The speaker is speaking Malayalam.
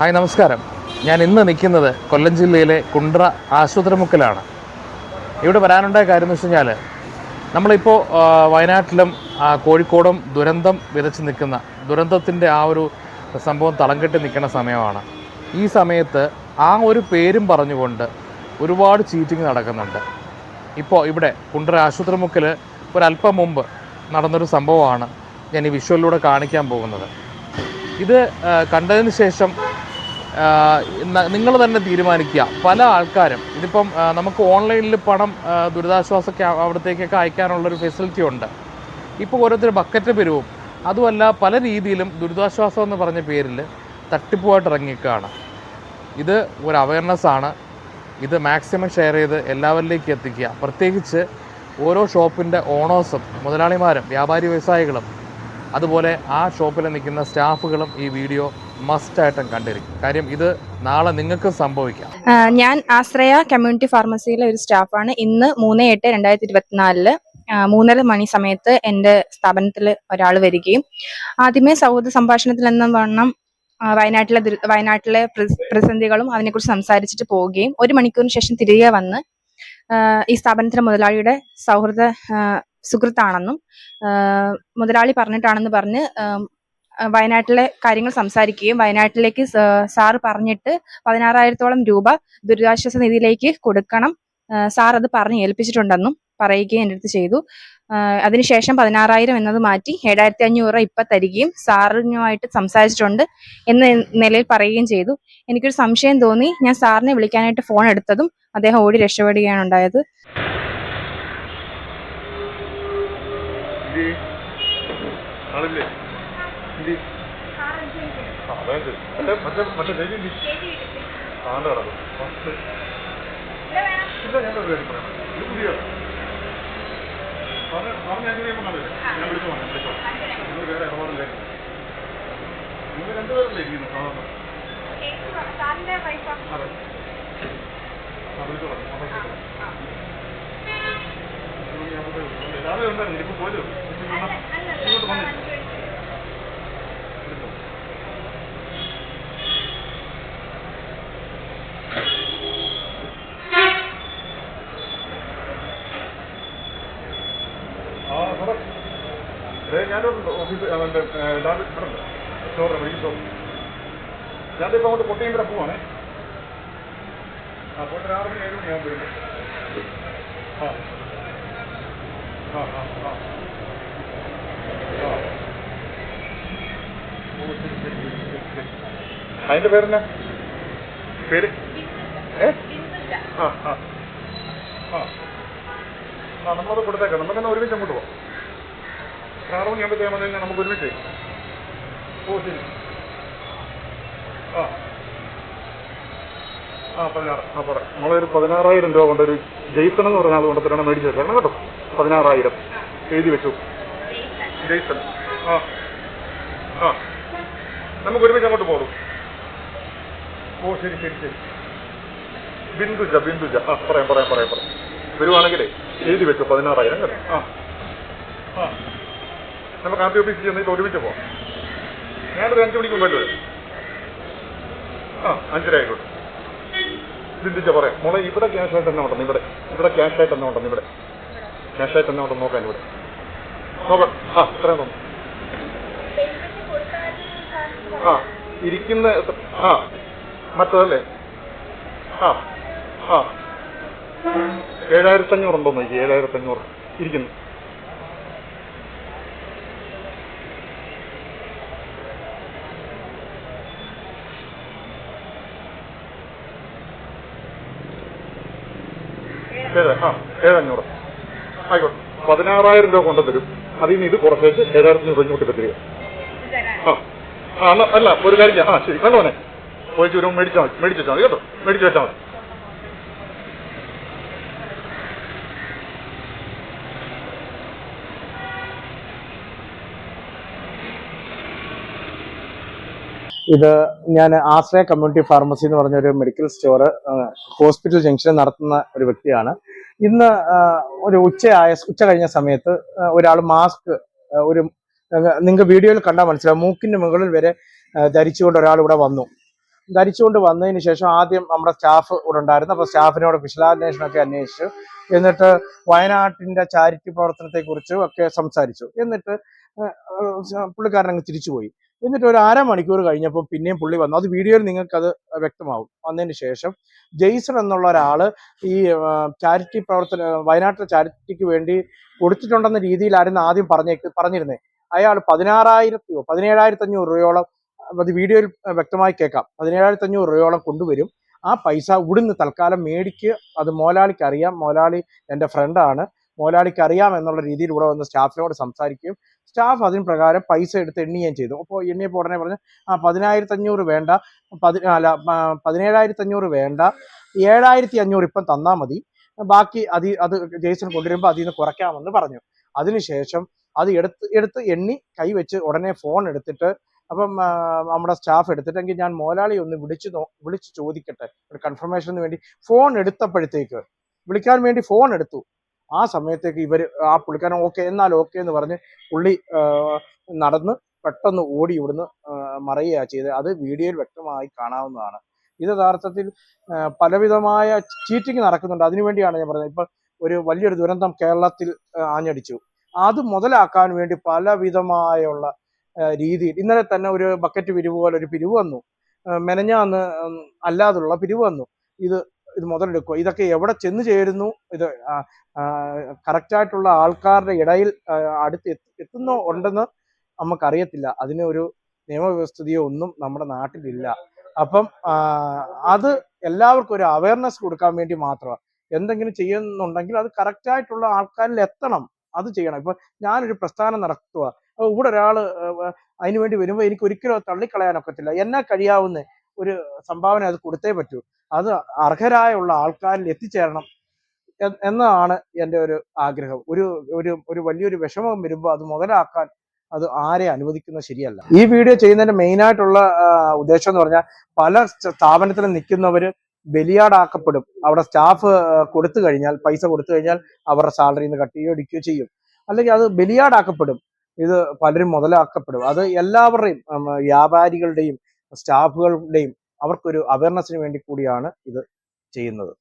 ഹായ് നമസ്കാരം. ഞാൻ ഇന്ന് നിൽക്കുന്നത് കൊല്ലം ജില്ലയിലെ കുണ്ട്ര ആശുപത്രിമുക്കിലാണ്. ഇവിടെ വരാനുണ്ടായ കാര്യം എന്ന് വെച്ച് കഴിഞ്ഞാൽ നമ്മളിപ്പോൾ വയനാട്ടിലും കോഴിക്കോടും ദുരന്തം വിതച്ച് നിൽക്കുന്ന ദുരന്തത്തിന്റെ ആ ഒരു സംഭവം തളം കെട്ടി നിൽക്കുന്ന സമയമാണ്. ഈ സമയത്ത് ആ ഒരു പേരും പറഞ്ഞുകൊണ്ട് ഒരുപാട് ചീറ്റിംഗ് നടക്കുന്നുണ്ട്. ഇപ്പോൾ ഇവിടെ കുണ്ട്ര ആശുപത്രിമുക്കിൽ ഒരല്പം മുമ്പ് നടന്നൊരു സംഭവമാണ് ഞാൻ ഈ വിഷ്വലിലൂടെ കാണിക്കാൻ പോകുന്നത്. ഇത് കണ്ടതിന് ശേഷം നിങ്ങൾ തന്നെ തീരുമാനിക്കുക. പല ആൾക്കാരും ഇതിപ്പം നമുക്ക് ഓൺലൈനിൽ പണം ദുരിതാശ്വാസ അവിടത്തേക്കൊക്കെ അയക്കാനുള്ളൊരു ഫെസിലിറ്റി ഉണ്ട്. ഇപ്പോൾ ഓരോരുത്തർ ബക്കറ്റ് പെരുവും. അതുമല്ല പല രീതിയിലും ദുരിതാശ്വാസം എന്ന് പറഞ്ഞ പേരിൽ തട്ടിപ്പുമായിട്ട് ഇറങ്ങിയേക്കാണ് ഇത് ഒരു അവയർനെസ് ആണ്. ഇത് മാക്സിമം ഷെയർ ചെയ്ത് എല്ലാവരിലേക്കും എത്തിക്കുക. പ്രത്യേകിച്ച് ഓരോ ഷോപ്പിന്റെ ഓണേഴ്സും മുതലാളിമാരും വ്യാപാരി വ്യവസായികളും അതുപോലെ ആ ഷോപ്പിൽ നിൽക്കുന്ന സ്റ്റാഫുകളും ഈ വീഡിയോ മസ്റ്റായിട്ടും കണ്ടിരിക്കും. കാര്യം ഇത് നാളെ നിങ്ങൾക്ക് സംഭവിക്കാം. ഞാൻ ആശ്രയ കമ്മ്യൂണിറ്റി ഫാർമസിയിലെ ഒരു സ്റ്റാഫാണ്. ഇന്ന് മൂന്ന് എട്ട് രണ്ടായിരത്തി ഇരുപത്തിനാലിൽ മൂന്നര മണി സമയത്ത് എന്റെ സ്ഥാപനത്തിൽ ഒരാൾ വരികയും ആദ്യമേ സൗഹൃദ സംഭാഷണത്തിൽ എന്ന വണ്ണം വയനാട്ടിലെ വയനാട്ടിലെ പ്രതിസന്ധികളും അതിനെക്കുറിച്ച് സംസാരിച്ചിട്ട് പോവുകയും ഒരു മണിക്കൂറിന് ശേഷം തിരികെ വന്ന് ഈ സ്ഥാപനത്തിലെ മുതലാളിയുടെ സൗഹൃദ സുഹൃത്താണെന്നും മുതലാളി പറഞ്ഞിട്ടാണെന്ന് പറഞ്ഞ് വയനാട്ടിലെ കാര്യങ്ങൾ സംസാരിക്കുകയും വയനാട്ടിലേക്ക് സാറ് പറഞ്ഞിട്ട് പതിനാറായിരത്തോളം രൂപ ദുരിതാശ്വാസ നിധിയിലേക്ക് കൊടുക്കണം. സാർ അത് പറഞ്ഞ് ഏൽപ്പിച്ചിട്ടുണ്ടെന്നും പറയുകയും എന്റെ അടുത്ത് ചെയ്തു. അതിനുശേഷം പതിനാറായിരം എന്നത് മാറ്റി ഏഴായിരത്തി അഞ്ഞൂറ് രൂപ ഇപ്പം തരികയും സാറിനുമായിട്ട് സംസാരിച്ചിട്ടുണ്ട് എന്ന നിലയിൽ പറയുകയും ചെയ്തു. എനിക്കൊരു സംശയം തോന്നി. ഞാൻ സാറിനെ വിളിക്കാനായിട്ട് ഫോൺ എടുത്തതും അദ്ദേഹം ഓടി രക്ഷപ്പെടുകയാണ് ഉണ്ടായത്. ആളില്ലേ? ഞാൻ വേറെ ഇപ്പൊ പോലും ഇങ്ങോട്ട് വന്നില്ല വിളിച്ചോ. ആ അതിന്റെ പേരെന്നാ? പേര്? ആ ആ. ആ. നമ്മളത് കൊടുത്തേക്കാം. നമുക്കെന്നാ ഒരുമിച്ച് അങ്ങോട്ട് പോവാം. ഒരു ഞാൻ പറ്റിയാൽ വന്നു തന്നെ നമുക്ക് ഒരുമിച്ച്. ഓ ശരി. ആ. ആ പതിനാറ്. ആ പറ. നമ്മളൊരു പതിനാറായിരം രൂപ കൊണ്ടൊരു ജെയ്സൺ എന്ന് പറഞ്ഞ ആൾ കൊണ്ടുത്തരണം മേടിച്ച് വെക്കണം കേട്ടോ. പതിനാറായിരം. എഴുതി വെച്ചു. ജെയ്സൺ. ആ. ആ. നമുക്ക് ഒരുമിച്ച് അങ്ങോട്ട് പോകും ഓ ശരി ശരി ശരി. ബിന്ദുജ ബിന്ദുജ. ആ പറയാം പറയാം പറയാം പറയാം. വരുവാണെങ്കിലേ എഴുതി വെച്ചു പതിനാറായിരം കേട്ടോ. ആ. ആ. നമുക്ക് ആദ്യ ഓഫീസിൽ ചെന്നിട്ട് ഒരുമിച്ച് പോവാം. ഞാനൊരു അഞ്ച് മണിക്ക് മുമ്പായിട്ട് വരും. ആ അഞ്ചര ആയിക്കോട്ടെ. ബിന്ദുജ പറയാം. മോളെ ഇവിടെ ക്യാഷ് ആയിട്ട് തന്നെ ഉണ്ടെന്ന്? ഇവിടെ ഇവിടെ ക്യാഷ് ആയിട്ട് തന്നെ ഉണ്ടെന്ന്? ഇവിടെ. ക്യാഷ് ആയിട്ട് തന്നെ ഉണ്ടെന്ന് നോക്കാൻ ഇവിടെ. നോക്കാം. ആ ഇത്രയും തോന്നുന്നു ആ ഇരിക്കുന്ന ആ മറ്റതല്ലേ? ആ ആ. ഏഴായിരത്തി ഏഴായിരത്തഞ്ഞൂറ്. ഇരിക്കുന്നു. ഏഴ് ആ ഏഴഞ്ഞൂറ് ആയിക്കോട്ടെ. പതിനാറായിരം രൂപ കൊണ്ടുതരും അതിൽ നിന്ന് ഇത് കുറച്ചേച്ച് ഏഴായിരത്തി അഞ്ഞൂറ് തരിക. ആ ആ അല്ല ഒരു കാര്യം. ആ ശരി. കണ്ടോനെ പോയി ചുരം മേടിച്ചാൽ മതി. മേടിച്ച് വെച്ചാൽ മതി. കേട്ടോ? മേടിച്ച് വെച്ചാൽ മതി. ഇത് ഞാൻ ആശ്രയ കമ്മ്യൂണിറ്റി ഫാർമസി എന്ന് പറഞ്ഞ ഒരു മെഡിക്കൽ സ്റ്റോർ ഹോസ്പിറ്റൽ ജംഗ്ഷനിൽ നടത്തുന്ന ഒരു വ്യക്തിയാണ്. ഇന്ന് ഒരു ഉച്ചയായ ഉച്ച കഴിഞ്ഞ സമയത്ത് ഒരാൾ മാസ്ക് ഒരു നിങ്ങൾക്ക് വീഡിയോയിൽ കണ്ടാൽ മനസ്സിലാവും. മൂക്കിന് മുകളിൽ വരെ ധരിച്ചുകൊണ്ട് ഒരാൾ ഇവിടെ വന്നു. ധരിച്ചുകൊണ്ട് വന്നതിന് ശേഷം ആദ്യം നമ്മുടെ സ്റ്റാഫ് ഇവിടെ ഉണ്ടായിരുന്നു. അപ്പോൾ സ്റ്റാഫിനോട് വിശദാന്വേഷണമൊക്കെ അന്വേഷിച്ചു. എന്നിട്ട് വയനാട്ടിന്റെ ചാരിറ്റി പ്രവർത്തനത്തെക്കുറിച്ച് ഒക്കെ സംസാരിച്ചു. എന്നിട്ട് പുള്ളിക്കാരൻ അങ്ങ് തിരിച്ചുപോയി. എന്നിട്ട് ഒരു അരമണിക്കൂർ കഴിഞ്ഞപ്പോൾ പിന്നെയും പുള്ളി വന്നു. അത് വീഡിയോയിൽ നിങ്ങൾക്ക് അത് വ്യക്തമാവും. വന്നതിന് ശേഷം ജെയ്സൺ എന്നുള്ള ഒരാൾ ഈ ചാരിറ്റി പ്രവർത്തന വയനാട്ടിലെ ചാരിറ്റിക്ക് വേണ്ടി കൊടുത്തിട്ടുണ്ടെന്ന രീതിയിലായിരുന്നു ആദ്യം പറഞ്ഞേക്ക് പറഞ്ഞിരുന്നത് അയാൾ പതിനാറായിരത്തിയോ പതിനേഴായിരത്തി അഞ്ഞൂറ് രൂപയോളം അത് വീഡിയോയിൽ വ്യക്തമായി കേൾക്കാം. പതിനേഴായിരത്തി അഞ്ഞൂറ് രൂപയോളം കൊണ്ടുവരും. ആ പൈസ ഇവിടുന്ന് തൽക്കാലം മേടിക്ക്. അത് മോലാളിക്ക് അറിയാം. മോലാളി എന്റെ ഫ്രണ്ടാണ് മോലാളിക്ക് അറിയാം എന്നുള്ള രീതിയിൽ ഇവിടെ വന്ന് സ്റ്റാഫിനോട് സംസാരിക്കുകയും സ്റ്റാഫ് അതിന് പ്രകാരം പൈസ എടുത്ത് എണ്ണുകയും ചെയ്തു. അപ്പോൾ എണ്ണിയപ്പോൾ ഉടനെ പറഞ്ഞു ആ പതിനായിരത്തി അഞ്ഞൂറ് വേണ്ട പതി അല്ല പതിനേഴായിരത്തി അഞ്ഞൂറ് വേണ്ട ഏഴായിരത്തി അഞ്ഞൂറ് ഇപ്പം തന്നാൽ മതി ബാക്കി അത് അത് ജെയ്സൺ കൊണ്ടുവരുമ്പോൾ അതിൽ നിന്ന് കുറയ്ക്കാമെന്ന് പറഞ്ഞു. അതിനുശേഷം അത് എടുത്ത് എടുത്ത് എണ്ണി കൈവച്ച് ഉടനെ ഫോൺ എടുത്തിട്ട് അപ്പം നമ്മുടെ സ്റ്റാഫ് എടുത്തിട്ടെങ്കിൽ ഞാൻ മോലാളി ഒന്ന് വിളിച്ച് വിളിച്ച് ചോദിക്കട്ടെ ഒരു കൺഫർമേഷന് വേണ്ടി ഫോൺ എടുത്തപ്പോഴത്തേക്ക് വിളിക്കാൻ വേണ്ടി ഫോൺ എടുത്തു. ആ സമയത്തേക്ക് ഇവർ ആ പുള്ളിക്കാരൻ ഓക്കെ എന്നാൽ ഓക്കെ എന്ന് പറഞ്ഞ് പുള്ളി നടന്ന് പെട്ടെന്ന് ഓടി ഇവിടുന്ന് മറയുകയാണ് ചെയ്തത്. അത് വീഡിയോയിൽ വ്യക്തമായി കാണാവുന്നതാണ്. ഇത് യഥാർത്ഥത്തിൽ പലവിധമായ ചീറ്റിംഗ് നടക്കുന്നുണ്ട്. അതിനുവേണ്ടിയാണ് ഞാൻ പറഞ്ഞത്. ഇപ്പം ഒരു വലിയൊരു ദുരന്തം കേരളത്തിൽ ആഞ്ഞടിച്ചു. അത് മുതലാക്കാൻ വേണ്ടി പലവിധമായുള്ള രീതിയിൽ ഇന്നലെ തന്നെ ഒരു ബക്കറ്റ് പിരിവ് പോലെ ഒരു പിരിവ് വന്നു. മെനഞ്ഞാന്ന് അല്ലാതുള്ള പിരിവ് വന്നു. ഇത് ഇത് മുതലെടുക്കുക. ഇതൊക്കെ എവിടെ ചെന്ന് ചേരുന്നു? ഇത് കറക്റ്റായിട്ടുള്ള ആൾക്കാരുടെ ഇടയിൽ അടുത്ത് എത്തി- എത്തുന്നോ ഉണ്ടെന്ന് നമുക്കറിയത്തില്ല. അതിന് ഒരു നിയമവ്യവസ്ഥയോ ഒന്നും നമ്മുടെ നാട്ടിലില്ല. അപ്പം അത് എല്ലാവർക്കും ഒരു അവയർനെസ് കൊടുക്കാൻ വേണ്ടി മാത്രമാണ് എന്തെങ്കിലും ചെയ്യുന്നുണ്ടെങ്കിൽ അത് കറക്റ്റായിട്ടുള്ള ആൾക്കാരിൽ എത്തണം. അത് ചെയ്യണം. ഇപ്പൊ ഞാനൊരു പ്രസ്ഥാനം നടത്തുക ഇവിടെ ഏഹ്, അതിനുവേണ്ടി വരുമ്പോൾ എനിക്ക് ഒരിക്കലും തള്ളിക്കളയാൻ തള്ളിക്കളയാനൊക്കത്തില്ല എന്നാ കഴിയാവുന്ന ഒരു സംഭാവന അത് കൊടുത്തേ പറ്റൂ. അത് അർഹരായുള്ള ആൾക്കാരിൽ എത്തിച്ചേരണം എന്നതാണ് എന്റെ ഒരു ആഗ്രഹം. ഒരു ഒരു ഒരു വലിയൊരു വിഷമം വരുമ്പോൾ അത് മുതലാക്കാൻ അത് ആരെ അനുവദിക്കുന്നത് ശരിയല്ല. ഈ വീഡിയോ ചെയ്യുന്നതിന്റെ മെയിൻ ആയിട്ടുള്ള ഉദ്ദേശം എന്ന് പറഞ്ഞാൽ പല സ്ഥാപനത്തിൽ നിൽക്കുന്നവർ ബലിയാടാക്കപ്പെടും. അവിടെ സ്റ്റാഫ് കൊടുത്തു കഴിഞ്ഞാൽ പൈസ കൊടുത്തു കഴിഞ്ഞാൽ അവരുടെ സാലറിയിൽ നിന്ന് കട്ട് ചെയ്യുകയോ ഇടിക്കുകയോ ചെയ്യും. അല്ലെങ്കിൽ അത് ബലിയാടാക്കപ്പെടും. ഇത് പലരും മുതലാക്കപ്പെടും. അത് എല്ലാവരുടെയും വ്യാപാരികളുടെയും സ്റ്റാഫുകളുടെയും അവർക്കൊരു അവയർനെസ്സിന് വേണ്ടി കൂടിയാണ് ഇത് ചെയ്യുന്നത്.